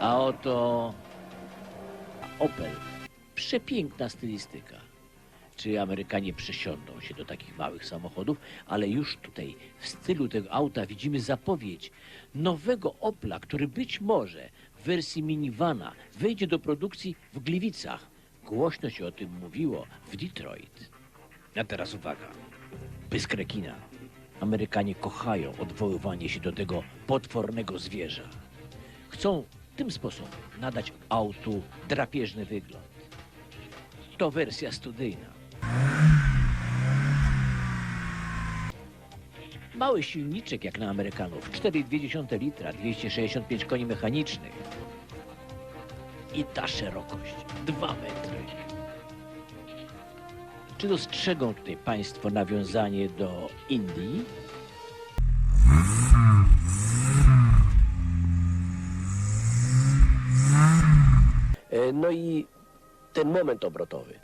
A oto Opel. Przepiękna stylistyka. Czy Amerykanie przesiądą się do takich małych samochodów, ale już tutaj w stylu tego auta widzimy zapowiedź nowego Opla, który być może w wersji minivana wejdzie do produkcji w Gliwicach. Głośno się o tym mówiło w Detroit. A teraz uwaga. Pysk rekina. Amerykanie kochają odwoływanie się do tego potwornego zwierza. Chcą tym sposobem nadać autu drapieżny wygląd. To wersja studyjna. Mały silniczek jak na Amerykanów, 4,2 litra, 265 koni mechanicznych. I ta szerokość, 2 metry. Czy dostrzegą tutaj Państwo nawiązanie do Indii? E, No i ten moment obrotowy.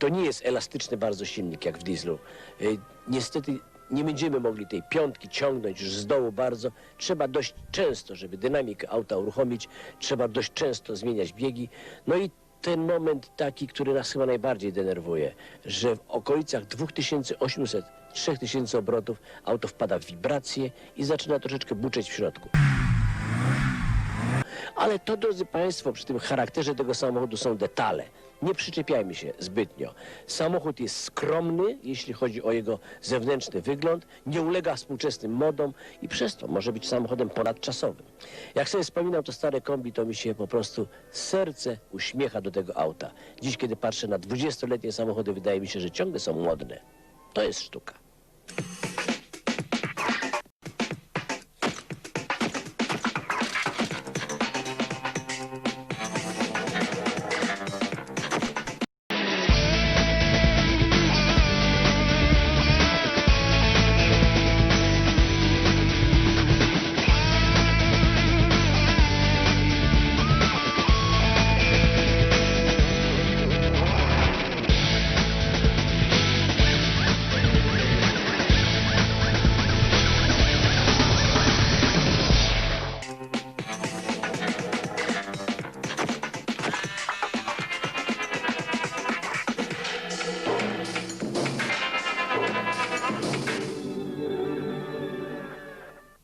To nie jest elastyczny bardzo silnik jak w dieslu. E, Niestety nie będziemy mogli tej piątki ciągnąć już z dołu bardzo. Trzeba dość często, żeby dynamikę auta uruchomić, trzeba dość często zmieniać biegi. No i ten moment taki, który nas chyba najbardziej denerwuje, że w okolicach 2800-3000 obrotów auto wpada w wibrację i zaczyna troszeczkę buczeć w środku. Ale to, drodzy Państwo, przy tym charakterze tego samochodu są detale. Nie przyczepiajmy się zbytnio. Samochód jest skromny, jeśli chodzi o jego zewnętrzny wygląd, nie ulega współczesnym modom i przez to może być samochodem ponadczasowym. Jak sobie wspominam to stare kombi, to mi się po prostu serce uśmiecha do tego auta. Dziś, kiedy patrzę na 20-letnie samochody, wydaje mi się, że ciągle są modne. To jest sztuka.